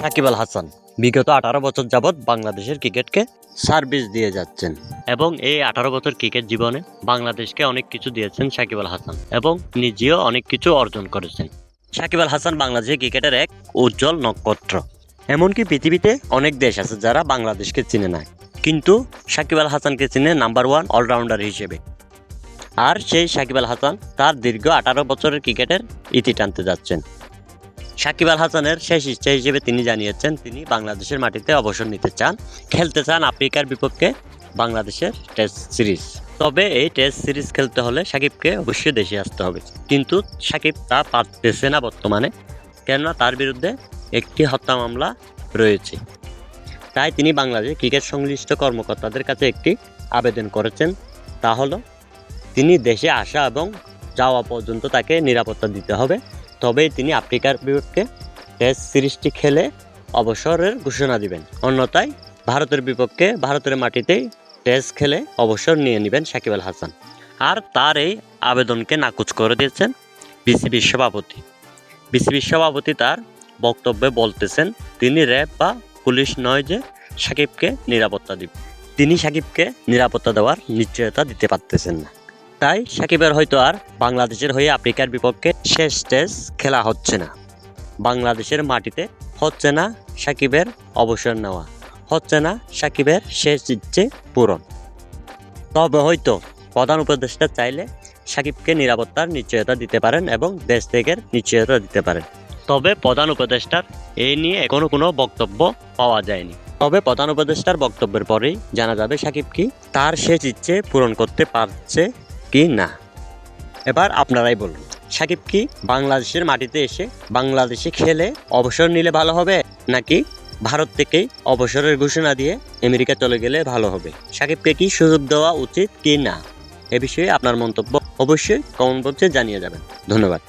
সাকিব আল হাসান বিগত আঠারো বছর যাবৎ বাংলাদেশের ক্রিকেটকে সার্ভিস দিয়ে যাচ্ছেন এবং এই আঠারো বছর ক্রিকেট জীবনে বাংলাদেশকে অনেক কিছু দিয়েছেন সাকিব আল হাসান এবং নিজেও অনেক কিছু অর্জন করেছেন। সাকিব আল হাসান বাংলাদেশের ক্রিকেটের এক উজ্জ্বল নক্ষত্র। এমনকি পৃথিবীতে অনেক দেশ আছে যারা বাংলাদেশকে চিনে না। কিন্তু সাকিব আল হাসানকে চিনে নাম্বার ওয়ান অলরাউন্ডার হিসেবে। আর সেই সাকিব আল হাসান তার দীর্ঘ আঠারো বছরের ক্রিকেটের ইতি টানতে যাচ্ছেন। সাকিব আল হাসানের শেষ ইচ্ছা হিসেবে তিনি জানিয়েছেন, তিনি বাংলাদেশের মাটিতে অবসর নিতে চান, খেলতে চান আফ্রিকার বিপক্ষে বাংলাদেশের টেস্ট সিরিজ। তবে এই টেস্ট সিরিজ খেলতে হলে সাকিবকে অবশ্যই দেশে আসতে হবে। কিন্তু সাকিব তা পারতেছে না বর্তমানে, কেননা তার বিরুদ্ধে একটি হত্যা মামলা রয়েছে। তাই তিনি বাংলাদেশ ক্রিকেট সংশ্লিষ্ট কর্মকর্তাদের কাছে একটি আবেদন করেছেন, তা হলো, তিনি দেশে আসা এবং যাওয়া পর্যন্ত তাকে নিরাপত্তা দিতে হবে। তবেই তিনি আফ্রিকার বিপক্ষে টেস্ট সিরিজটি খেলে অবসরের ঘোষণা দিবেন। অন্যথায় ভারতের বিপক্ষে ভারতের মাটিতেই টেস্ট খেলে অবসর নিয়ে নেবেন সাকিব আল হাসান। আর তার এই আবেদনকে নাকচ করে দিয়েছেন বিসিবির সভাপতি বিসিবির সভাপতি তার বক্তব্যে বলতেছেন, তিনি র্যাব বা পুলিশ নয় যে সাকিবকে নিরাপত্তা দিবে। তিনি সাকিবকে নিরাপত্তা দেওয়ার নিশ্চয়তা দিতে পারতেছেন না। তাই সাকিবের হয়তো আর বাংলাদেশের হয়ে আফ্রিকার বিপক্ষে শেষ টেস্ট খেলা হচ্ছে না। বাংলাদেশের মাটিতে হচ্ছে না সাকিবের অবসর নেওয়া, হচ্ছে না সাকিবের শেষ ইচ্ছে পূরণ। তবে হয়তো প্রধান উপদেষ্টা চাইলে সাকিবকে নিরাপত্তার নিশ্চয়তা দিতে পারেন এবং দেশ থেকে নিশ্চয়তা দিতে পারেন। তবে প্রধান উপদেষ্টার এই নিয়ে এখনও কোনো বক্তব্য পাওয়া যায়নি। তবে প্রধান উপদেষ্টার বক্তব্যের পরেই জানা যাবে সাকিব কি তার শেষ ইচ্ছে পূরণ করতে পারছে কি না? এবার আপনারাই বলুন, সাকিব কি বাংলাদেশের মাটিতে এসে বাংলাদেশে খেলে অবসর নিলে ভালো হবে, নাকি ভারত থেকেই অবসরের ঘোষণা দিয়ে আমেরিকা চলে গেলে ভালো হবে? সাকিবকে কি সুযোগ দেওয়া উচিত কি না? এ বিষয়ে আপনার মন্তব্য অবশ্যই কমেন্ট বক্সে জানিয়ে যাবেন। ধন্যবাদ।